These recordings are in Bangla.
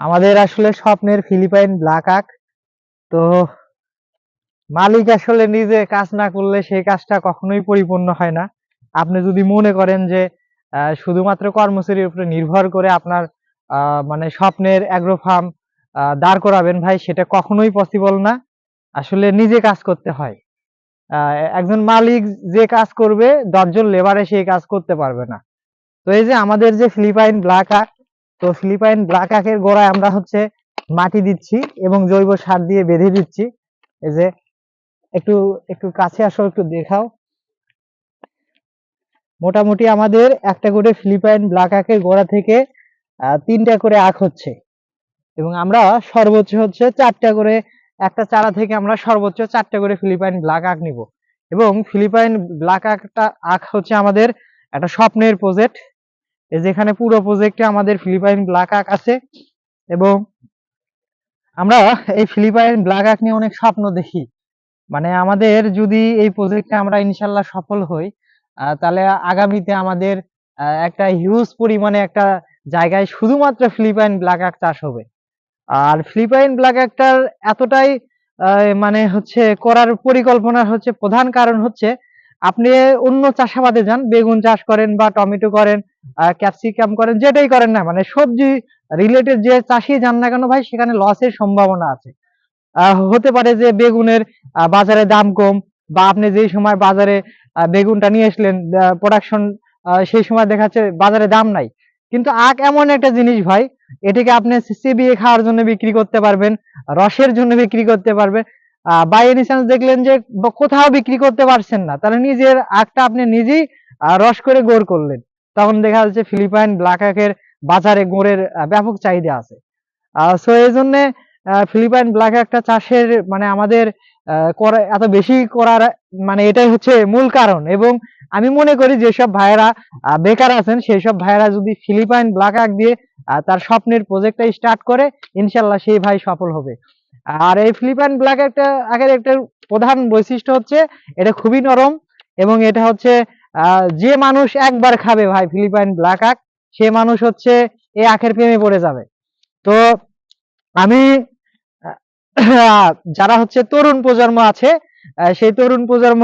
আমাদের আসলে স্বপ্নের ফিলিপাইন ব্ল্যাক আক তো মালিক আসলে নিজে কাজ না করলে সেই কাজটা কখনোই পরিপূর্ণ হয় না। আপনি যদি মনে করেন যে শুধুমাত্র কর্মচারীর উপরে নির্ভর করে আপনার মানে স্বপ্নের অ্যাগ্রো ফার্ম দাঁড় করাবেন ভাই, সেটা কখনোই পসিবল না। আসলে নিজে কাজ করতে হয়। একজন মালিক যে কাজ করবে, দশজন লেবারে সেই কাজ করতে পারবে না। তো এই যে আমাদের যে ফিলিপাইন ব্ল্যাক আক তো ফিলিপাইন ব্ল্যাক আকের গোড়ায় আমরা হচ্ছে মাটি দিচ্ছি এবং জৈব সার দিয়ে বেঁধে দিচ্ছি। এই যে, একটু একটু কাছে আসো, একটু দেখাও। মোটামুটি আমাদের একটা করে ফিলিপাইন ব্ল্যাক আকের গোড়া থেকে তিনটা করে আখ হচ্ছে। এবং আমরা সর্বোচ্চ হচ্ছে চারটা করে, একটা চারা থেকে আমরা সর্বোচ্চ চারটা করে ফিলিপাইন ব্ল্যাক আখ নিব। এবং ফিলিপাইন ব্ল্যাক আখটা, আখ হচ্ছে আমাদের একটা স্বপ্নের প্রজেক্ট যেখানে পুরো প্রজেক্টে আমাদের ফিলিপাইন ব্ল্যাক আখ আছে এবং আমরা এই ফিলিপাইন ব্ল্যাক আখ নিয়ে অনেক স্বপ্ন দেখি। মানে আমাদের যদি এই প্রজেক্টে আমরা ইনশাল্লাহ সফল হই তাহলে আগামীতে আমাদের একটা হিউজ পরিমাণে একটা জায়গায় শুধুমাত্র ফিলিপাইন ব্ল্যাক আক চাষ হবে। আর ফিলিপাইন ব্ল্যাক আখটার এতটাই মানে হচ্ছে করার পরিকল্পনার হচ্ছে প্রধান কারণ হচ্ছে, আপনি অন্য চাষাবাদে যান, বেগুন চাষ করেন বা টমেটো করেন ক্যাপসিকাম করেন, যেটাই করেন না মানে সবজি রিলেটেড যে চাষি যান না কেন ভাই, সেখানে লসের সম্ভাবনা আছে। হতে পারে যে বেগুনের বাজারে দাম কম, বা আপনি যেই সময় বাজারে বেগুনটা নিয়ে আসলেন প্রোডাকশন সেই সময় দেখা বাজারে দাম নাই। কিন্তু আখ এমন একটা জিনিস ভাই, এটাকে আপনি চিবিয়ে খাওয়ার জন্য বিক্রি করতে পারবেন, রসের জন্য বিক্রি করতে পারবেন বাই এনি চান্স দেখলেন যে কোথাও বিক্রি করতে পারছেন না, তাহলে নিজের আখটা আপনি নিজেই রস করে গোড় করলেন। তখন দেখা যাচ্ছে ফিলিপাইন ব্ল্যাক আখের বাজারে গোড়ের ব্যাপক চাহিদা আছে। সো এই জন্য ফিলিপাইন ব্ল্যাক একটা চাষের মানে আমাদের এত বেশি করার মানে এটাই হচ্ছে মূল কারণ। এবং আমি মনে করি যেসব ভাইয়েরা বেকার আছেন সেই সব ভাইয়েরা যদি ফিলিপাইন ব্ল্যাক আক দিয়ে তার স্বপ্নের প্রজেক্টটা স্টার্ট করে, ইনশাল্লাহ সেই ভাই সফল হবে। আর এই ফিলিপাইন ব্ল্যাক একটা আগের একটা প্রধান বৈশিষ্ট্য হচ্ছে, এটা খুবই নরম এবং এটা হচ্ছে যে মানুষ একবার খাবে ভাই ফিলিপাইন ব্ল্যাক আক সে মানুষ হচ্ছে এই আখের প্রেমে পড়ে যাবে। তো আমি যারা হচ্ছে তরুণ প্রজন্ম আছে সেই তরুণ প্রজন্ম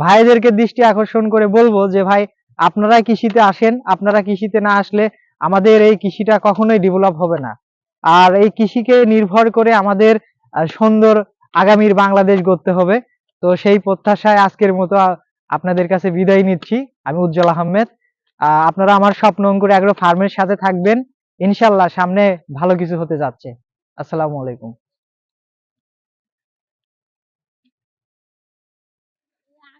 ভাইদেরকে দৃষ্টি আকর্ষণ করে বলব যে ভাই, আপনারা কৃষিতে আসেন? আপনারা কৃষিতে না আসলে আমাদের এই কৃষিটা কখনোই ডেভেলপ হবে না। আর এই কৃষিকে নির্ভর করে আমাদের সুন্দর আগামীর বাংলাদেশ গড়তে হবে। তো সেই প্রত্যাশায় আজকের মতো আপনাদের কাছে বিদায় নিচ্ছি। আমি উজ্জ্বল আহমেদ। আহ, আপনারা আমার স্বপ্ন অঙ্কুর এগ্রো ফার্মের সাথে থাকবেন। ইনশাল্লাহ সামনে ভালো কিছু হতে যাচ্ছে। আসসালামু আলাইকুম।